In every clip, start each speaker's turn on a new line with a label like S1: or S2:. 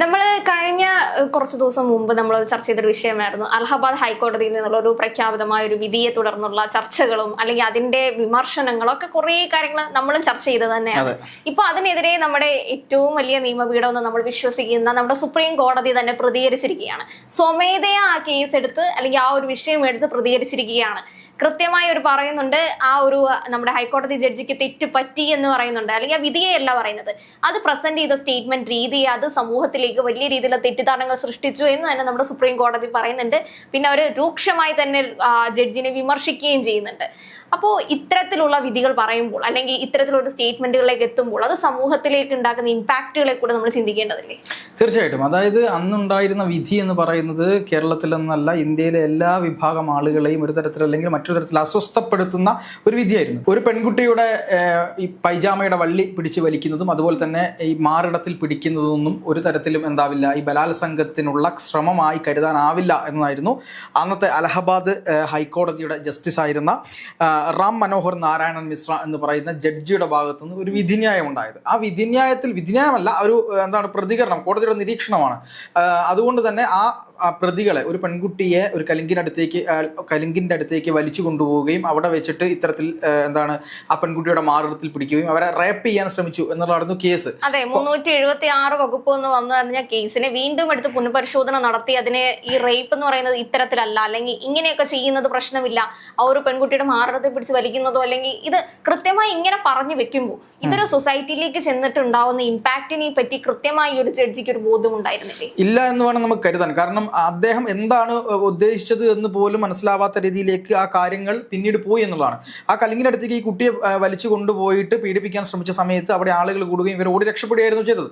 S1: നമ്മൾ കഴിഞ്ഞ കുറച്ച് ദിവസം മുമ്പ് നമ്മൾ ചർച്ച ചെയ്തൊരു വിഷയമായിരുന്നു. അലഹബാദ് ഹൈക്കോടതിയിൽ നിന്നുള്ള ഒരു പ്രഖ്യാപിതമായ ഒരു വിധിയെ തുടർന്നുള്ള ചർച്ചകളും അല്ലെങ്കിൽ അതിന്റെ വിമർശനങ്ങളും ഒക്കെ കുറെ കാര്യങ്ങൾ നമ്മളും ചർച്ച ചെയ്തത് തന്നെയാണ്. ഇപ്പൊ അതിനെതിരെ നമ്മുടെ ഏറ്റവും വലിയ നിയമപീഠം എന്ന് നമ്മൾ വിശ്വസിക്കുന്ന നമ്മുടെ സുപ്രീം കോടതി തന്നെ പ്രതികരിച്ചിരിക്കുകയാണ്. സ്വമേധയാ ആ കേസ് എടുത്ത് അല്ലെങ്കിൽ ആ ഒരു വിഷയം എടുത്ത് പ്രതികരിച്ചിരിക്കുകയാണ്. കൃത്യമായി ഒരു പറയുന്നുണ്ട് ആ ഒരു നമ്മുടെ ഹൈക്കോടതി ജഡ്ജിക്ക് തെറ്റ് പറ്റി എന്ന് പറയുന്നുണ്ട് അല്ലെങ്കിൽ ആ വിധിയെയല്ല പറയുന്നത്. അത് പ്രസന്റ് ചെയ്ത സ്റ്റേറ്റ്മെന്റ് രീതി അത് സമൂഹത്തിലേക്ക് വലിയ രീതിയിലുള്ള തെറ്റിദ്ധാരണകൾ സൃഷ്ടിച്ചു എന്ന് തന്നെ നമ്മുടെ സുപ്രീം കോടതി പറയുന്നുണ്ട്. പിന്നെ അവർ രൂക്ഷമായി തന്നെ ജഡ്ജിനെ വിമർശിക്കുകയും ചെയ്യുന്നുണ്ട്. അപ്പോൾ ഇത്തരത്തിലുള്ള വിധികൾ പറയുമ്പോൾ അല്ലെങ്കിൽ ഇത്തരത്തിലുള്ള സ്റ്റേറ്റ്മെന്റുകളിലേക്ക് എത്തുമ്പോൾ അത് സമൂഹത്തിലേക്ക് ഉണ്ടാക്കുന്ന ഇമ്പാക്റ്റുകളെ കൂടെ നമ്മൾ ചിന്തിക്കേണ്ടതില്ലേ?
S2: തീർച്ചയായിട്ടും. അതായത് അന്നുണ്ടായിരുന്ന വിധി എന്ന് പറയുന്നത് കേരളത്തിലെന്നല്ല ഇന്ത്യയിലെ എല്ലാ വിഭാഗം ആളുകളെയും ഒരു തരത്തിൽ അല്ലെങ്കിൽ മറ്റൊരു തരത്തിൽ അസ്വസ്ഥപ്പെടുത്തുന്ന ഒരു വിധിയായിരുന്നു. ഒരു പെൺകുട്ടിയുടെ ഈ പൈജാമയുടെ വള്ളി പിടിച്ചു വലിക്കുന്നതും അതുപോലെ തന്നെ ഈ മാറിടത്തിൽ പിടിക്കുന്നതൊന്നും ഒരു തരത്തിലും എന്താവില്ല. ഈ ബലാത്സംഗത്തിനുള്ള ശ്രമമായി കരുതാനാവില്ല എന്നതായിരുന്നു അന്നത്തെ അലഹബാദ് ഹൈക്കോടതിയുടെ ജസ്റ്റിസ് ആയിരുന്ന റാം മനോഹർ നാരായണൻ മിശ്ര എന്ന് പറയുന്ന ജഡ്ജിയുടെ ഭാഗത്തു നിന്ന് ഒരു വിധിന്യായം ഉണ്ടായത് ആ വിധിന്യായത്തിൽ വിധിന്യായമല്ല ഒരു എന്താണ് പ്രതികരണം കോടതിയുടെ നിരീക്ഷണമാണ്. അതുകൊണ്ട് തന്നെ ആ ആ പ്രതികളെ ഒരു പെൺകുട്ടിയെ ഒരു കലിങ്കിനടുത്തേക്ക് കലിങ്കിന്റെ കലിങ്കിന്റെ അടുത്തേക്ക് വലിച്ചു കൊണ്ടുപോവുകയും അവിടെ വെച്ചിട്ട് ഇത്തരത്തിൽ എന്താണ് ആ പെൺകുട്ടിയുടെ മാർഗത്തിൽ പിടിക്കുകയും അവരെ റേപ്പ് ചെയ്യാൻ ശ്രമിച്ചു എന്നുള്ളതായിരുന്നു കേസ്.
S1: അതെ മുന്നൂറ്റി എഴുപത്തി ആറ് വകുപ്പ് എന്ന് വന്നു കഴിഞ്ഞ കേസിനെ വീണ്ടും എടുത്ത് പുനഃപരിശോധന നടത്തി അതിനെ ഈ റേപ്പ് എന്ന് പറയുന്നത് ഇത്തരത്തിലല്ല. അല്ലെങ്കിൽ ഇങ്ങനെയൊക്കെ ചെയ്യുന്നത് പ്രശ്നമില്ല. ആ ഒരു പെൺകുട്ടിയുടെ മാർഗത്തിൽ പിടിച്ച് വലിക്കുന്നതോ അല്ലെങ്കിൽ ഇത് കൃത്യമായി ഇങ്ങനെ പറഞ്ഞു വെക്കുമ്പോൾ ഇതൊരു സൊസൈറ്റിയിലേക്ക് ചെന്നിട്ടുണ്ടാവുന്ന ഇമ്പാക്റ്റിനെ പറ്റി കൃത്യമായി ഒരു ജഡ്ജിക്ക് ഒരു ബോധ്യം ഉണ്ടായിരുന്നില്ലേ
S2: ഇല്ല എന്ന് വേണം നമുക്ക് കരുതാൻ. കാരണം അദ്ദേഹം എന്താണ് ഉദ്ദേശിച്ചത് എന്ന് പോലും മനസ്സിലാവാത്ത രീതിയിലേക്ക് ആ കാര്യങ്ങൾ പിന്നീട് പോയി എന്നുള്ളതാണ്. ആ കലിങ്ങിനടുത്തേക്ക് ഈ കുട്ടിയെ വലിച്ചു കൊണ്ടുപോയിട്ട് പീഡിപ്പിക്കാൻ ശ്രമിച്ച സമയത്ത് അവിടെ ആളുകൾ കൂടുകയും ഇവർ ഓടി രക്ഷപ്പെടുകയായിരുന്നു ചെയ്തത്.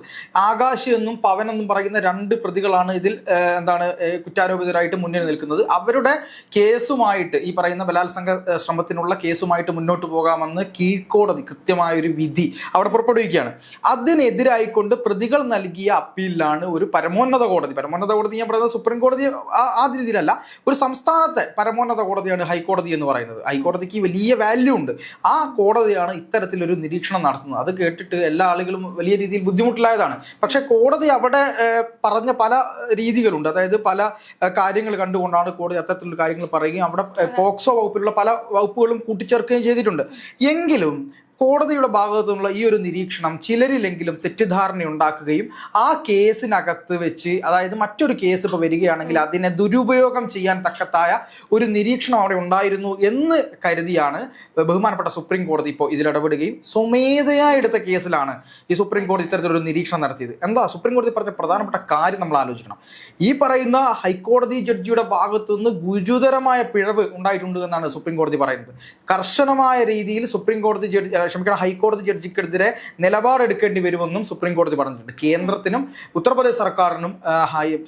S2: ആകാശ് എന്നും പവൻ എന്നും പറയുന്ന രണ്ട് പ്രതികളാണ് ഇതിൽ എന്താണ് കുറ്റാരോപിതരായിട്ട് മുന്നിൽ നിൽക്കുന്നത്. അവരുടെ കേസുമായിട്ട് ഈ പറയുന്ന ബലാത്സംഗ ശ്രമത്തിനുള്ള കേസുമായിട്ട് മുന്നോട്ട് പോകാമെന്ന് കീഴ്ക്കോടതി കൃത്യമായ ഒരു വിധി അവിടെ പുറപ്പെടുവിക്കുകയാണ്. അതിനെതിരായിക്കൊണ്ട് പ്രതികൾ നൽകിയ അപ്പീലിലാണ് ഒരു പരമോന്നത കോടതി. പരമോന്നത കോടതി ഞാൻ പറയുന്നത് സുപ്രീം കോടതി ആ- രീതിയിലല്ല ഒരു സംസ്ഥാനത്തെ പരമോന്നത കോടതിയാണ് ഹൈക്കോടതി എന്ന് പറയുന്നത്. ഹൈക്കോടതിക്ക് വലിയ വാല്യൂ ഉണ്ട്. ആ കോടതിയാണ് ഇത്തരത്തിലൊരു നിരീക്ഷണം നടത്തുന്നത്. അത് കേട്ടിട്ട് എല്ലാ ആളുകളും വലിയ രീതിയിൽ ബുദ്ധിമുട്ടിലായതാണ്. പക്ഷെ കോടതി അവിടെ പറഞ്ഞ പല രീതികളുണ്ട്. അതായത് പല കാര്യങ്ങൾ കണ്ടുകൊണ്ടാണ് കോടതി അത്തരത്തിലുള്ള കാര്യങ്ങൾ പറയുകയും അവിടെ പോക്സോ വകുപ്പിലുള്ള പല വകുപ്പുകളും കൂട്ടിച്ചേർക്കുകയും ചെയ്തിട്ടുണ്ട്. എങ്കിലും കോടതിയുടെ ഭാഗത്തു നിന്നുള്ള ഈ ഒരു നിരീക്ഷണം ചിലരിലെങ്കിലും തെറ്റിദ്ധാരണ ഉണ്ടാക്കുകയും ആ കേസിനകത്ത് വെച്ച് അതായത് മറ്റൊരു കേസ് ഇപ്പോൾ വരികയാണെങ്കിൽ അതിനെ ദുരുപയോഗം ചെയ്യാൻ തക്കത്തായ ഒരു നിരീക്ഷണം അവിടെ ഉണ്ടായിരുന്നു എന്ന് കരുതിയാണ് ബഹുമാനപ്പെട്ട സുപ്രീം കോടതി ഇപ്പോൾ ഇതിലിടപെടുകയും സ്വമേധയാ എടുത്ത കേസിലാണ് ഈ സുപ്രീം കോടതി ഇത്തരത്തിലൊരു നിരീക്ഷണം നടത്തിയത്. എന്താ? സുപ്രീം കോടതി പറഞ്ഞ പ്രധാനപ്പെട്ട കാര്യം നമ്മൾ ആലോചിക്കണം. ഈ പറയുന്ന ഹൈക്കോടതി ജഡ്ജിയുടെ ഭാഗത്തു നിന്ന് ഗുരുതരമായ പിഴവ് ഉണ്ടായിട്ടുണ്ട് എന്നാണ് സുപ്രീം കോടതി പറയുന്നത്. കർശനമായ രീതിയിൽ സുപ്രീം കോടതി ജഡ്ജി ക്ഷമിക്കണം ഹൈക്കോടതി ജഡ്ജിക്കെതിരെ നിലപാടെടുക്കേണ്ടി വരുമെന്നും സുപ്രീം കോടതി പറഞ്ഞിട്ടുണ്ട്. കേന്ദ്രത്തിനും ഉത്തർപ്രദേശ് സർക്കാരിനും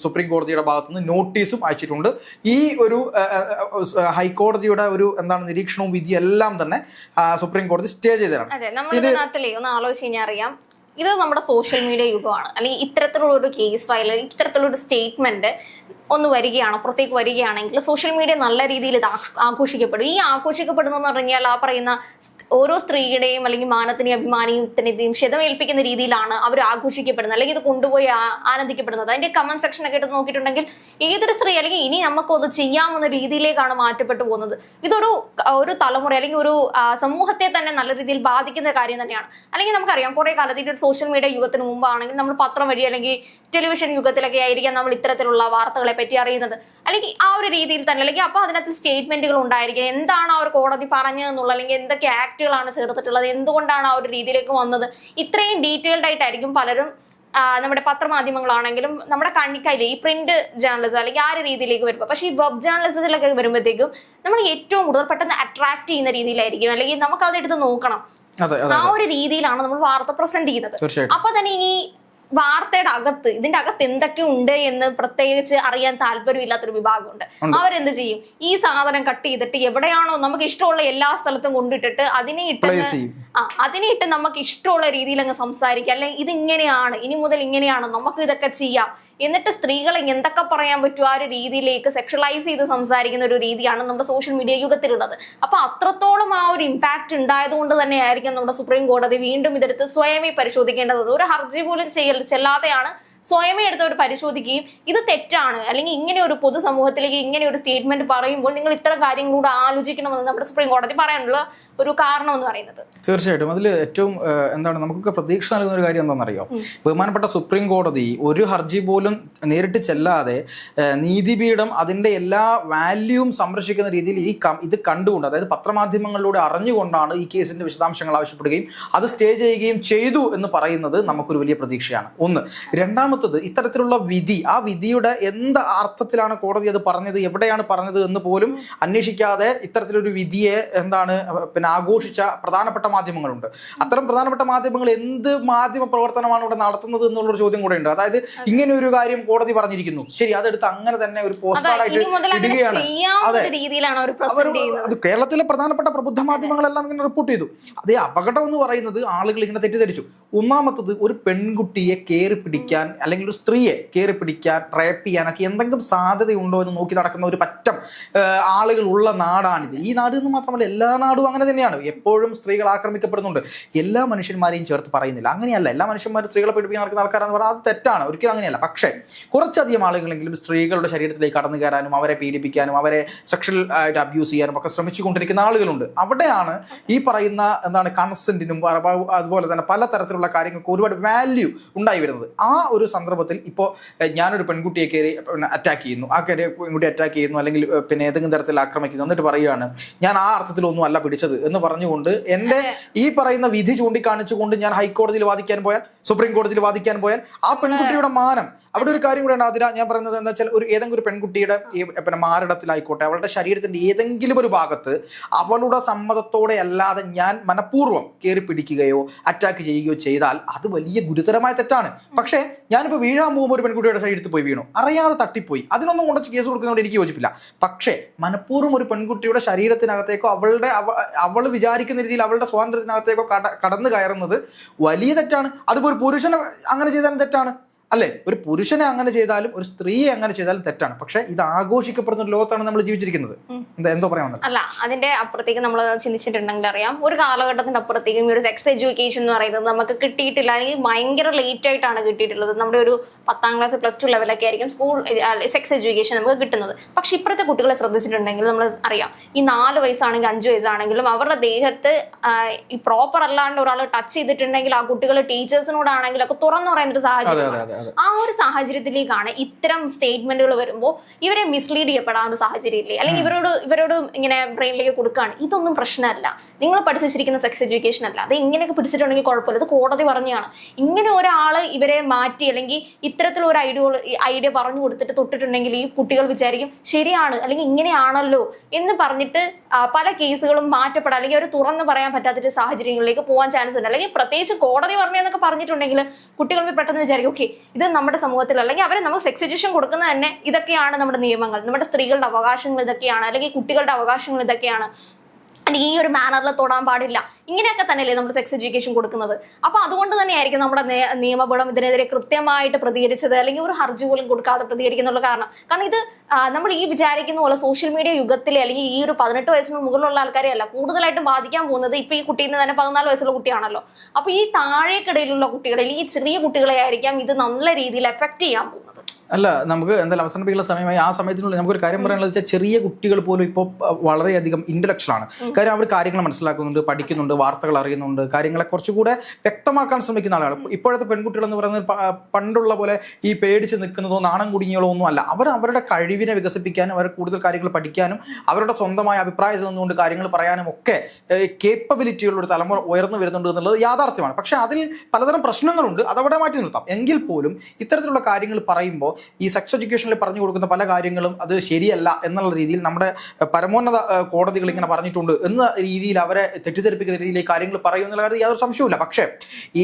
S2: സുപ്രീം കോടതിയുടെ ഭാഗത്തുനിന്ന് നോട്ടീസും അയച്ചിട്ടുണ്ട്. ഈ ഒരു ഹൈക്കോടതിയുടെ ഒരു എന്താണ് നിരീക്ഷണവും വിധിയെല്ലാം തന്നെ സുപ്രീം കോടതി സ്റ്റേ ചെയ്തതാണ്.
S1: നമ്മുടെ നാട്ടിലെ ഒന്ന് ആലോചിച്ച് കഴിഞ്ഞാൽ അറിയാം ഇത് നമ്മുടെ സോഷ്യൽ മീഡിയ യുഗമാണ്. അല്ലെങ്കിൽ ഇത്തരത്തിലുള്ള ഒരു കേസ് ഫയൽ ഇത്തരത്തിലുള്ള ഒരു സ്റ്റേറ്റ്മെന്റ് ഒന്ന് വരികയാണ് പുറത്തേക്ക് വരികയാണെങ്കിൽ സോഷ്യൽ മീഡിയ നല്ല രീതിയിൽ ഇത് ആഘ്- ആഘോഷിക്കപ്പെടും. ഈ ആഘോഷിക്കപ്പെടുന്നതെന്ന് പറഞ്ഞാൽ ആ പറയുന്ന ഓരോ സ്ത്രീയുടെയും അല്ലെങ്കിൽ മാനത്തിനെയും അഭിമാനത്തിനെയും ക്ഷതമേൽപ്പിക്കുന്ന രീതിയിലാണ് അവർ ആഘോഷിക്കപ്പെടുന്നത്. അല്ലെങ്കിൽ ഇത് കൊണ്ടുപോയി ആനന്ദിക്കപ്പെടുന്നത്. അതിന്റെ കമന്റ് സെക്ഷനൊക്കെ എടുത്ത് നോക്കിയിട്ടുണ്ടെങ്കിൽ ഏതൊരു സ്ത്രീ അല്ലെങ്കിൽ ഇനി നമുക്കത് ചെയ്യാമെന്ന രീതിയിലേക്കാണ് മാറ്റപ്പെട്ടു പോകുന്നത്. ഇതൊരു ഒരു തലമുറ അല്ലെങ്കിൽ ഒരു സമൂഹത്തെ തന്നെ നല്ല രീതിയിൽ ബാധിക്കുന്ന കാര്യം തന്നെയാണ്. അല്ലെങ്കിൽ നമുക്കറിയാം കുറെ കാലത്ത് ഒരു സോഷ്യൽ മീഡിയ യുഗത്തിന് മുമ്പാണെങ്കിൽ നമ്മൾ പത്രം വഴി അല്ലെങ്കിൽ ടെലിവിഷൻ യുഗത്തിലൊക്കെ ആയിരിക്കാം നമ്മൾ ഇത്തരത്തിലുള്ള വാർത്തകളെ പറ്റി അറിയുന്നത്? അല്ലെങ്കിൽ ആ ഒരു രീതിയിൽ തന്നെ അല്ലെങ്കിൽ അപ്പൊ അതിനകത്ത് സ്റ്റേറ്റ്മെന്റുകൾ ഉണ്ടായിരിക്കും. എന്താണ് ആ ഒരു കോടതി പറഞ്ഞതെന്നുള്ള അല്ലെങ്കിൽ എന്തൊക്കെ ആക്ടുകളാണ് ചേർത്തിട്ടുള്ളത് എന്തുകൊണ്ടാണ് ആ ഒരു രീതിയിലേക്ക് വന്നത്? ഇത്രയും ഡീറ്റെയിൽഡ് ആയിട്ടായിരിക്കും പലരും നമ്മുടെ പത്രമാധ്യമങ്ങളാണെങ്കിലും നമ്മുടെ കണ്ണിക്കൈയിൽ ഈ പ്രിന്റ് ജേർണലിസം അല്ലെങ്കിൽ ആ ഒരു രീതിയിലേക്ക് വരുമ്പോൾ പക്ഷേ ഈ വെബ് ജേർണലിസത്തിലൊക്കെ വരുമ്പോഴത്തേക്കും നമ്മൾ ഏറ്റവും കൂടുതൽ പെട്ടെന്ന് അട്രാക്ട് ചെയ്യുന്ന രീതിയിലായിരിക്കും. അല്ലെങ്കിൽ നമുക്ക് അതെടുത്ത് നോക്കണം. ആ ഒരു രീതിയിലാണ് നമ്മൾ വാർത്ത പ്രസന്റ് ചെയ്യുന്നത്. അപ്പൊ തന്നെ ഇനി വാർത്തയുടെ അകത്ത് ഇതിന്റെ അകത്ത് എന്തൊക്കെ ഉണ്ട് എന്ന് പ്രത്യേകിച്ച് അറിയാൻ താല്പര്യമില്ലാത്തൊരു വിഭാഗമുണ്ട്. അവരെന്ത് ചെയ്യും? ഈ സാധനം കട്ട് ചെയ്തിട്ട് എവിടെയാണോ നമുക്ക് ഇഷ്ടമുള്ള എല്ലാ സ്ഥലത്തും കൊണ്ടിട്ടിട്ട് അതിനെ ഇട്ട് ആ അതിനെ ഇട്ട് നമുക്ക് ഇഷ്ടമുള്ള രീതിയിൽ അങ്ങ് സംസാരിക്കാം അല്ലെങ്കിൽ ഇത് ഇങ്ങനെയാണ് ഇനി മുതൽ ഇങ്ങനെയാണ് നമുക്ക് ഇതൊക്കെ ചെയ്യാം. എന്നിട്ട് സ്ത്രീകളെ എന്തൊക്കെ പറയാൻ പറ്റുമോ ആ ഒരു രീതിയിലേക്ക് സെക്ഷലൈസ് ചെയ്ത് സംസാരിക്കുന്ന ഒരു രീതിയാണ് നമ്മുടെ സോഷ്യൽ മീഡിയ യുഗത്തിലുള്ളത്. അപ്പൊ അത്രത്തോളം ഒരു ഇമ്പാക്ട് ഉണ്ടായതുകൊണ്ട് തന്നെയായിരിക്കും നമ്മുടെ സുപ്രീം കോടതി വീണ്ടും ഇതെടുത്ത് സ്വയമേ പരിശോധിക്കേണ്ടത്. ഒരു ഹർജി പോലും ചെയ്യൽ ചെല്ലാതെയാണ് സ്വയമേ എടുത്തവർ പരിശോധിക്കുകയും ഇത് തെറ്റാണ്. അല്ലെങ്കിൽ ഇങ്ങനെ ഒരു പൊതുസമൂഹത്തിലേക്ക് ഇങ്ങനെ ഒരു സ്റ്റേറ്റ്മെന്റ് പറയുമ്പോൾ നിങ്ങൾ ഇത്തരം കാര്യങ്ങളൂടെ ആലോചിക്കണമെന്ന് നമ്മുടെ സുപ്രീം കോടതി പറയാനുള്ള ഒരു കാരണം എന്ന് പറയുന്നത്.
S2: തീർച്ചയായിട്ടും. അതിൽ ഏറ്റവും എന്താണ് നമുക്കൊക്കെ പ്രതീക്ഷ നൽകുന്ന ഒരു കാര്യം എന്താണെന്നറിയോ? ബഹുമാനപ്പെട്ട സുപ്രീം കോടതി ഒരു ഹർജി പോലും നേരിട്ട് ചെല്ലാതെ നീതിപീഠം അതിന്റെ എല്ലാ വാല്യൂവും സംരക്ഷിക്കുന്ന രീതിയിൽ ഈ ഇത് കണ്ടുകൊണ്ട് അതായത് പത്രമാധ്യമങ്ങളിലൂടെ അറിഞ്ഞുകൊണ്ടാണ് ഈ കേസിന്റെ വിശദാംശങ്ങൾ ആവശ്യപ്പെടുകയും അത് സ്റ്റേ ചെയ്യുകയും ചെയ്തു എന്ന് പറയുന്നത് നമുക്കൊരു വലിയ പ്രതീക്ഷയാണ്. ഒന്ന്. രണ്ടാമത്തത് ഇത്തരത്തിലുള്ള വിധി ആ വിധിയുടെ എന്ത് അർത്ഥത്തിലാണ് കോടതി അത് പറഞ്ഞത് എവിടെയാണ് പറഞ്ഞത് എന്ന് പോലും അന്വേഷിക്കാതെ ഇത്തരത്തിലൊരു വിധിയെ എന്താണ് പിന്നെ ആഘോഷിച്ച പ്രധാനപ്പെട്ട മാധ്യമങ്ങളുണ്ട്. അത്തരം പ്രധാനപ്പെട്ട മാധ്യമങ്ങൾ എന്ത് മാധ്യമ പ്രവർത്തനമാണ് ഇവിടെ നടത്തുന്നത് എന്നുള്ളൊരു ചോദ്യം കൂടെ ഉണ്ട്. അതായത് ഇങ്ങനെ ഒരു കാര്യം കോടതി പറഞ്ഞിരിക്കുന്നു. ശരി അതെടുത്ത് അങ്ങനെ തന്നെ ഒരു പോസ്റ്റ്
S1: അതാ ഇനി
S2: ഇടുകയാണ്.
S1: ചെയ്യുന്നത്.
S2: അത് കേരളത്തിലെ പ്രധാനപ്പെട്ട പ്രബുദ്ധ മാധ്യമങ്ങളെല്ലാം ഇങ്ങനെ റിപ്പോർട്ട് ചെയ്തു. അതേ അപകടം എന്ന് പറയുന്നത് ആളുകൾ ഇങ്ങനെ തെറ്റിദ്ധരിച്ചു. ഒന്നാമത്തത് ഒരു പെൺകുട്ടിയെ കയറി പിടിക്കാൻ അല്ലെങ്കിൽ ഒരു സ്ത്രീയെ കയറി പിടിക്കാൻ ട്രാപ്പ് ചെയ്യാനൊക്കെ എന്തെങ്കിലും സാധ്യതയുണ്ടോ എന്ന് നോക്കി നടക്കുന്ന ഒരു പറ്റം ആളുകളുള്ള നാടാണിത്. ഈ നാട് എന്ന് മാത്രമല്ല എല്ലാ നാടും അങ്ങനെ തന്നെയാണ്. എപ്പോഴും സ്ത്രീകൾ ആക്രമിക്കപ്പെടുന്നുണ്ട്. എല്ലാ മനുഷ്യന്മാരെയും ചേർത്ത് പറയുന്നില്ല. അങ്ങനെയല്ല. എല്ലാ മനുഷ്യന്മാരും സ്ത്രീകളെ പിടിപ്പിക്കാൻ നടക്കുന്ന ആൾക്കാരെന്ന് പറഞ്ഞാൽ അത് തെറ്റാണ്. ഒരിക്കലും അങ്ങനെയല്ല. പക്ഷേ കുറച്ചധികം ആളുകളെങ്കിലും സ്ത്രീകളുടെ ശരീരത്തിലേക്ക് കടന്നു കയറാനും അവരെ പീഡിപ്പിക്കാനും അവരെ സെക്ഷൽ ആയിട്ട് അബ്യൂസ് ചെയ്യാനും ഒക്കെ ശ്രമിച്ചുകൊണ്ടിരിക്കുന്ന ആളുകളുണ്ട്. അവിടെയാണ് ഈ പറയുന്ന എന്താണ് കൺസെന്റിനും അതുപോലെ തന്നെ പല തരത്തിലുള്ള കാര്യങ്ങൾക്ക് ഒരുപാട് വാല്യൂ ഉണ്ടായി വരുന്നത്. ആ ഒരു സന്ദർഭത്തിൽ ഇപ്പോൾ ഞാനൊരു പെൺകുട്ടിയെ കയറി അറ്റാക്ക് ചെയ്യുന്നു. ആ കയറി പെൺകുട്ടി അറ്റാക്ക് ചെയ്യുന്നു അല്ലെങ്കിൽ പിന്നെ ഏതെങ്കിലും തരത്തിൽ ആക്രമിക്കുന്നു. എന്നിട്ട് പറയുകയാണ് ഞാൻ ആ അർത്ഥത്തിലൊന്നും അല്ല പിടിച്ചത് എന്ന് പറഞ്ഞുകൊണ്ട് എന്റെ ഈ പറയുന്ന വിധി ചൂണ്ടിക്കാണിച്ചുകൊണ്ട് ഞാൻ ഹൈക്കോടതിയിൽ വാദിക്കാൻ പോയാൽ സുപ്രീം കോടതിയിൽ വാദിക്കാൻ പോയാൽ ആ പെൺകുട്ടിയുടെ മാനം അവിടെ ഒരു കാര്യം കൂടെയാണ് അതിന ഞാൻ പറയുന്നത് എന്താ വെച്ചാൽ ഒരു ഏതെങ്കിലും ഒരു പെൺകുട്ടിയുടെ ഈ പിന്നെ മാരടത്തിലായിക്കോട്ടെ അവളുടെ ശരീരത്തിന്റെ ഏതെങ്കിലും ഒരു ഭാഗത്ത് അവളുടെ സമ്മതത്തോടെ അല്ലാതെ ഞാൻ മനഃപൂർവം കയറി പിടിക്കുകയോ അറ്റാക്ക് ചെയ്യുകയോ ചെയ്താൽ അത് വലിയ ഗുരുതരമായ തെറ്റാണ്. പക്ഷേ ഞാനിപ്പോൾ വീഴാൻ പോകുമ്പോൾ ഒരു പെൺകുട്ടിയുടെ ശരീരത്തിൽ പോയി വീണു. അറിയാതെ തട്ടിപ്പോയി. അതിനൊന്നും കൊണ്ടുവച്ച് കേസ് കൊടുക്കുന്നതുകൊണ്ട് എനിക്ക് യോജിപ്പില്ല. പക്ഷേ മനഃപൂർവം ഒരു പെൺകുട്ടിയുടെ ശരീരത്തിനകത്തേക്കോ അവളുടെ അവൾ വിചാരിക്കുന്ന രീതിയിൽ അവളുടെ സ്വാതന്ത്ര്യത്തിനകത്തേക്കോ കട കടന്നു കയറുന്നത് വലിയ തെറ്റാണ്. അതിപ്പോൾ ഒരു പുരുഷനെ അങ്ങനെ ചെയ്താലും തെറ്റാണ്. അല്ലേ? ഒരു പുരുഷനെ അങ്ങനെ ചെയ്താലും ഒരു സ്ത്രീയെ അങ്ങനെ ചെയ്താലും തെറ്റാണ്. പക്ഷെ ഇത് ആഘോഷിക്കപ്പെടുന്ന ഒരു ലോകത്താണ് നമ്മൾ ജീവിച്ചിരിക്കുന്നത്. എന്താ എന്തോ പറയാൻ
S1: അല്ല അതിന്റെ അപ്പുറത്തേക്ക് നമ്മൾ ചിന്തിച്ചിട്ടുണ്ടെങ്കിൽ അറിയാം. ഒരു കാലഘട്ടത്തിന്റെ അപ്പുറത്തേക്കും ഒരു സെക്സ് എഡ്യൂക്കേഷൻ എന്ന് പറയുന്നത് നമുക്ക് കിട്ടിയിട്ടില്ല. അല്ലെങ്കിൽ ഭയങ്കര ലേറ്റ് ആയിട്ടാണ് കിട്ടിയിട്ടുള്ളത്. നമ്മുടെ ഒരു പത്താം ക്ലാസ് പ്ലസ് ടു ലെവലൊക്കെ ആയിരിക്കും സ്കൂൾ സെക്സ് എഡ്യൂക്കേഷൻ നമുക്ക് കിട്ടുന്നത്. പക്ഷെ ഇപ്പോഴത്തെ കുട്ടികളെ ശ്രദ്ധിച്ചിട്ടുണ്ടെങ്കിൽ നമ്മൾ അറിയാം. ഈ നാല് വയസ്സാണെങ്കിൽ അഞ്ച് വയസ്സാണെങ്കിലും അവരുടെ ദേഹത്ത് ഈ പ്രോപ്പർ അല്ലാണ്ട് ഒരാൾ ടച്ച് ചെയ്തിട്ടുണ്ടെങ്കിൽ ആ കുട്ടികൾ ടീച്ചേഴ്സിനോടാണെങ്കിലും ഒക്കെ തുറന്നു പറയുന്ന ഒരു
S2: അതെ.
S1: ആ ഒരു സാഹചര്യത്തിലേക്കാണ് ഇത്തരം സ്റ്റേറ്റ്മെന്റുകൾ വരുമ്പോൾ ഇവരെ മിസ്ലീഡ് ചെയ്യപ്പെടാൻ ഒരു സാഹചര്യം ഇല്ലേ അല്ലെങ്കിൽ ഇവരോട് ഇവരോട് ഇങ്ങനെ ബ്രെയിനിലേക്ക് കൊടുക്കുകയാണ് ഇതൊന്നും പ്രശ്നമല്ല. നിങ്ങൾ പഠിച്ചു വെച്ചിരിക്കുന്ന സെക്സ് എഡ്യൂക്കേഷൻ അല്ല. അത് ഇങ്ങനെയൊക്കെ പിടിച്ചിട്ടുണ്ടെങ്കിൽ കുഴപ്പമില്ല. അത് കോടതി പറഞ്ഞാണ്. ഇങ്ങനെ ഒരാൾ ഇവരെ മാറ്റി അല്ലെങ്കിൽ ഇത്തരത്തിലൊരു ഐഡിയ ഐഡിയ പറഞ്ഞു കൊടുത്തിട്ട് തൊട്ടിട്ടുണ്ടെങ്കിൽ ഈ കുട്ടികൾ വിചാരിക്കും ശരിയാണ് അല്ലെങ്കിൽ ഇങ്ങനെയാണല്ലോ എന്ന് പറഞ്ഞിട്ട് പല കേസുകളും മാറ്റപ്പെടാം. അല്ലെങ്കിൽ അവർ തുറന്നു പറയാൻ പറ്റാത്തൊരു സാഹചര്യങ്ങളിലേക്ക് പോകാൻ ചാൻസ് ഉണ്ട്. അല്ലെങ്കിൽ പ്രത്യേകിച്ച് കോടതി പറഞ്ഞെന്നൊക്കെ പറഞ്ഞിട്ടുണ്ടെങ്കിൽ കുട്ടികൾ പെട്ടെന്ന് വിചാരിക്കും ഓക്കെ ഇത് നമ്മുടെ സമൂഹത്തിൽ അല്ലെങ്കിൽ അവരെ നമ്മൾ സെക്സ് എഡ്യൂഷൻ കൊടുക്കുന്നത് തന്നെ ഇതൊക്കെയാണ് നമ്മുടെ നിയമങ്ങൾ. നമ്മുടെ സ്ത്രീകളുടെ അവകാശങ്ങൾ ഇതൊക്കെയാണ്. അല്ലെങ്കിൽ കുട്ടികളുടെ അവകാശങ്ങൾ ഇതൊക്കെയാണ്. അല്ലെങ്കിൽ ഈ ഒരു മാനറിൽ തൊടാൻ പാടില്ല. ഇങ്ങനെയൊക്കെ തന്നെയല്ലേ നമ്മൾ സെക്സ് എഡ്യൂക്കേഷൻ കൊടുക്കുന്നത്. അപ്പോൾ അതുകൊണ്ട് തന്നെയായിരിക്കും നമ്മുടെ നിയമപഠം ഇതിനെതിരെ കൃത്യമായിട്ട് പ്രതികരിച്ചത് അല്ലെങ്കിൽ ഒരു ഹർജി പോലും കൊടുക്കാതെ പ്രതികരിക്കുന്നുള്ള കാരണം. കാരണം ഇത് നമ്മൾ ഈ വിചാരിക്കുന്ന പോലെ സോഷ്യൽ മീഡിയ യുഗത്തിലെ അല്ലെങ്കിൽ ഈ ഒരു പതിനെട്ട് വയസ്സിന് മുകളിലുള്ള ആൾക്കാരെ അല്ല കൂടുതലായിട്ടും ബാധിക്കാൻ പോകുന്നത് ഇപ്പൊ ഈ കുട്ടിയിൽ നിന്ന് തന്നെ പതിനാല് വയസ്സുള്ള കുട്ടിയാണല്ലോ. അപ്പോൾ ഈ താഴേക്കിടയിലുള്ള കുട്ടികളെ അല്ലെങ്കിൽ ഈ ചെറിയ കുട്ടികളെ ആയിരിക്കാം ഇത് നല്ല രീതിയിൽ എഫക്ട് ചെയ്യാൻ പോകുന്നത്.
S2: അല്ല നമുക്ക് എന്തായാലും അവസാനിപ്പിക്കുന്ന സമയമായി. ആ സമയത്തിനുള്ളിൽ നമുക്കൊരു കാര്യം പറയാനുള്ളത് വെച്ചാൽ ചെറിയ കുട്ടികൾ പോലും ഇപ്പോൾ വളരെയധികം ഇന്റലക്ച്വൽ ആണ്. കാര്യം അവർ കാര്യങ്ങൾ മനസ്സിലാക്കുന്നുണ്ട് പഠിക്കുന്നുണ്ട് വാർത്തകൾ അറിയുന്നുണ്ട്. കാര്യങ്ങളെ കുറച്ചുകൂടെ വ്യക്തമാക്കാൻ ശ്രമിക്കുന്ന ആളാണ് ഇപ്പോഴത്തെ പെൺകുട്ടികൾ എന്ന് പറയുന്നത് പണ്ടുള്ള പോലെ ഈ പേടിച്ച് നിൽക്കുന്നതോ നാണം കുടുങ്ങിയോ ഒന്നും അല്ല. അവർ അവരുടെ കഴിവിനെ വികസിപ്പിക്കാനും അവർ കൂടുതൽ കാര്യങ്ങൾ പഠിക്കാനും അവരുടെ സ്വന്തമായ അഭിപ്രായത്തിൽ നിന്നുകൊണ്ട് കാര്യങ്ങൾ പറയാനും ഒക്കെ കേപ്പബിലിറ്റിയുള്ള ഒരു തലമുറ ഉയർന്നു വരുന്നുണ്ട് എന്നുള്ളത് യാഥാർത്ഥ്യമാണ്. പക്ഷേ അതിൽ പലതരം പ്രശ്നങ്ങളുണ്ട്. അതവിടെ മാറ്റി നിർത്താം. എങ്കിൽ പോലും ഇത്തരത്തിലുള്ള കാര്യങ്ങൾ പറയുമ്പോൾ ഈ സെക്സ് എഡ്യൂക്കേഷനിൽ പറഞ്ഞു കൊടുക്കുന്ന പല കാര്യങ്ങളും അത് ശരിയല്ല എന്നുള്ള രീതിയിൽ നമ്മുടെ പരമോന്നത കോടതികൾ ഇങ്ങനെ പറഞ്ഞിട്ടുണ്ട് എന്ന രീതിയിൽ അവരെ തെറ്റിദ്ധരിപ്പിക്കുന്ന രീതിയിൽ കാര്യങ്ങൾ പറയും എന്നുള്ള കാര്യത്തിൽ യാതൊരു സംശയവുമില്ല. പക്ഷേ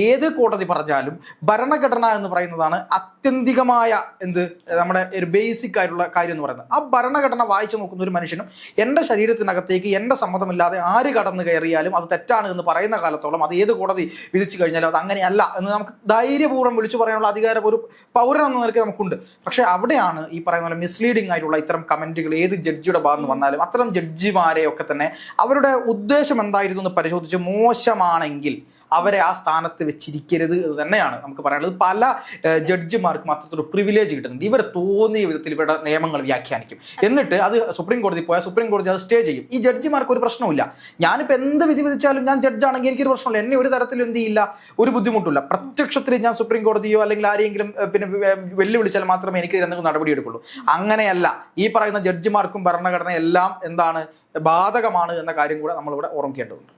S2: ഏത് കോടതി പറഞ്ഞാലും ഭരണഘടന എന്ന് പറയുന്നതാണ് അത്യന്തികമായ എന്ത് നമ്മുടെ ഒരു ബേസിക് ആയിട്ടുള്ള കാര്യം എന്ന് പറയുന്നത്. ആ ഭരണഘടന വായിച്ചു നോക്കുന്ന ഒരു മനുഷ്യനും എന്റെ ശരീരത്തിനകത്തേക്ക് എന്റെ സമ്മതമില്ലാതെ ആര് കടന്നു കയറിയാലും അത് തെറ്റാണ് എന്ന് പറയുന്ന കാലത്തോളം അത് ഏത് കോടതി വിധിച്ചു കഴിഞ്ഞാലും അത് അങ്ങനെയല്ല എന്ന് നമുക്ക് ധൈര്യപൂർവം വിളിച്ചു പറയാനുള്ള അധികാരം ഒരു പൗരൻ എന്ന നിലയ്ക്ക് നമുക്കുണ്ട് പക്ഷേ അവിടെയാണ് ഈ പറയുന്ന പോലെ മിസ്ലീഡിംഗ് ആയിട്ടുള്ള ഇത്തരം കമന്റുകൾ ഏത് ജഡ്ജിയുടെ ഭാഗത്ത് വന്നാലും അത്തരം ജഡ്ജിമാരെയൊക്കെ തന്നെ അവരുടെ ഉദ്ദേശം എന്തായിരുന്നു എന്ന് പരിശോധിച്ച് മോശമാണെങ്കിൽ അവരെ ആ സ്ഥാനത്ത് വെച്ചിരിക്കരുത് എന്ന് തന്നെയാണ് നമുക്ക് പറയാനുള്ളത്. പല ജഡ്ജിമാർക്കും അത്തരത്തിലൊരു പ്രിവിലേജ് കിട്ടുന്നുണ്ട്. ഇവർ തോന്നിയ വിധത്തിൽ ഇവരുടെ നിയമങ്ങൾ വ്യാഖ്യാനിക്കും. എന്നിട്ട് അത് സുപ്രീം കോടതി പോയാൽ സുപ്രീം കോടതി അത് സ്റ്റേ ചെയ്യും. ഈ ജഡ്ജിമാർക്ക് ഒരു പ്രശ്നമില്ല ഞാനിപ്പോൾ എന്ത് വിധി വിധിച്ചാലും ഞാൻ ജഡ്ജാണെങ്കിൽ എനിക്കൊരു പ്രശ്നമില്ല എന്നെ ഒരു തരത്തിലും എന്ത് ചെയ്യില്ല? ഒരു ബുദ്ധിമുട്ടില്ല പ്രത്യക്ഷത്തിൽ ഞാൻ സുപ്രീം കോടതിയോ അല്ലെങ്കിൽ ആരെങ്കിലും പിന്നെ വെല്ലുവിളിച്ചാൽ മാത്രമേ എനിക്ക് എന്തെങ്കിലും നടപടി എടുക്കുള്ളൂ. അങ്ങനെയല്ല. ഈ പറയുന്ന ജഡ്ജിമാർക്കും ഭരണഘടന എല്ലാം എന്താണ് ബാധകമാണ് എന്ന കാര്യം കൂടെ നമ്മളിവിടെ ഓർമ്മിക്കേണ്ടതുണ്ട്.